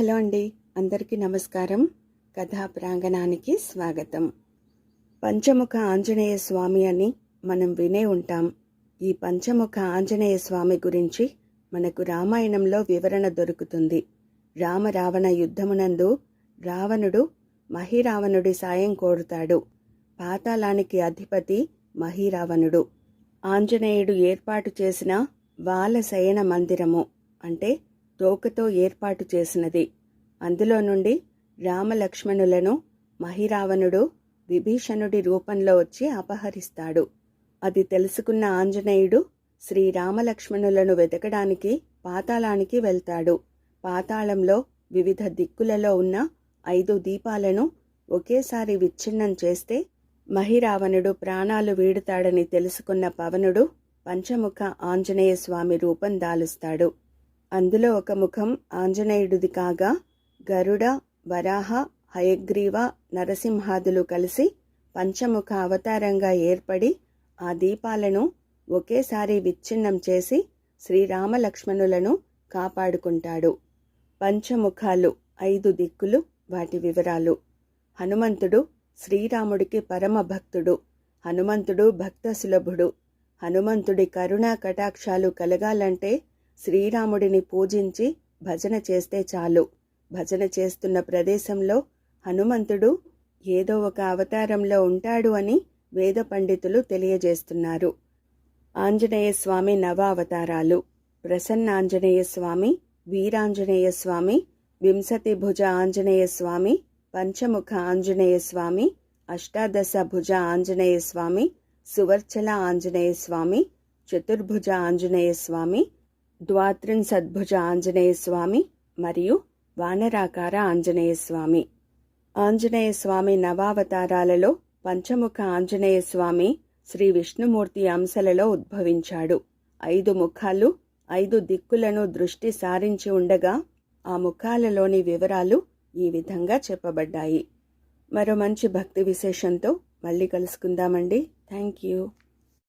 Hello అండి. అందరికీ నమస్కారం. కథా ప్రాంగణానికి స్వాగతం. పంచముఖ ఆంజనేయ స్వామి అని మనం వినే ఉంటాం. ఈ పంచముఖ ఆంజనేయ స్వామి గురించి మనకు రామాయణంలో వివరణ దొరుకుతుంది. రామరావణ యుద్ధమునందు రావణుడు మహిరావణుడి సాయం కోరుతాడు. పాతాళానికి అధిపతి మహిరావణుడు. ఆంజనేయుడు ఏర్పాటు చేసిన బాల శయన మందిరము అంటే తోకతో ఏర్పాటు చేసినది. అందులో నుండి రామలక్ష్మణులను మహిరావణుడు విభీషణుడి రూపంలో వచ్చి అపహరిస్తాడు. అది తెలుసుకున్న ఆంజనేయుడు శ్రీరామలక్ష్మణులను వెతకడానికి పాతాళానికి వెళ్తాడు. పాతాళంలో వివిధ దిక్కులలో ఉన్న ఐదు దీపాలను ఒకేసారి విచ్ఛిన్నం చేస్తే మహిరావణుడు ప్రాణాలు వీడుతాడని తెలుసుకున్న పవనుడు పంచముఖ ఆంజనేయ స్వామి రూపం దాలుస్తాడు. అందులో ఒక ముఖం ఆంజనేయుడిది కాగా గరుడ వరాహ హయగ్రీవ నరసింహాదులు కలిసి పంచముఖ అవతారంగా ఏర్పడి ఆ దీపాలను ఒకేసారి విచ్ఛిన్నం చేసి శ్రీరామలక్ష్మణులను కాపాడుకుంటాడు. పంచముఖాలు ఐదు దిక్కులు వాటి వివరాలు. హనుమంతుడు శ్రీరాముడికి పరమ భక్తుడు. హనుమంతుడు భక్త సులభుడు. హనుమంతుడి కరుణా కటాక్షాలు కలగాలంటే శ్రీరాముడిని పూజించి భజన చేస్తే చాలు. భజన చేస్తున్న ప్రదేశంలో హనుమంతుడు ఏదో ఒక అవతారంలో ఉంటాడు అని వేద పండితులు తెలియజేస్తున్నారు. ఆంజనేయ స్వామి నవ అవతారాలు ప్రసన్నాంజనేయ స్వామి వీరాంజనేయ స్వామి వింశతి భుజ ఆంజనేయ స్వామి పంచముఖ ఆంజనేయ స్వామి అష్టాదశ భుజ ఆంజనేయ స్వామి సువర్చల ఆంజనేయ స్వామి చతుర్భుజ ఆంజనేయ స్వామి ద్వాత్రిన్ సద్భుజ ఆంజనేయ స్వామి మరియు వానరాకార ఆంజనేయ స్వామి. ఆంజనేయ స్వామి నవావతారాలలో పంచముఖ ఆంజనేయ స్వామి శ్రీ విష్ణుమూర్తి అంశలలో ఉద్భవించాడు. ఐదు ముఖాలు ఐదు దిక్కులను దృష్టి సారించి ఉండగా ఆ ముఖాలలోని వివరాలు ఈ విధంగా చెప్పబడ్డాయి. మరో మంచి భక్తి విశేషంతో మళ్ళీ కలుసుకుందామండి. Thank you.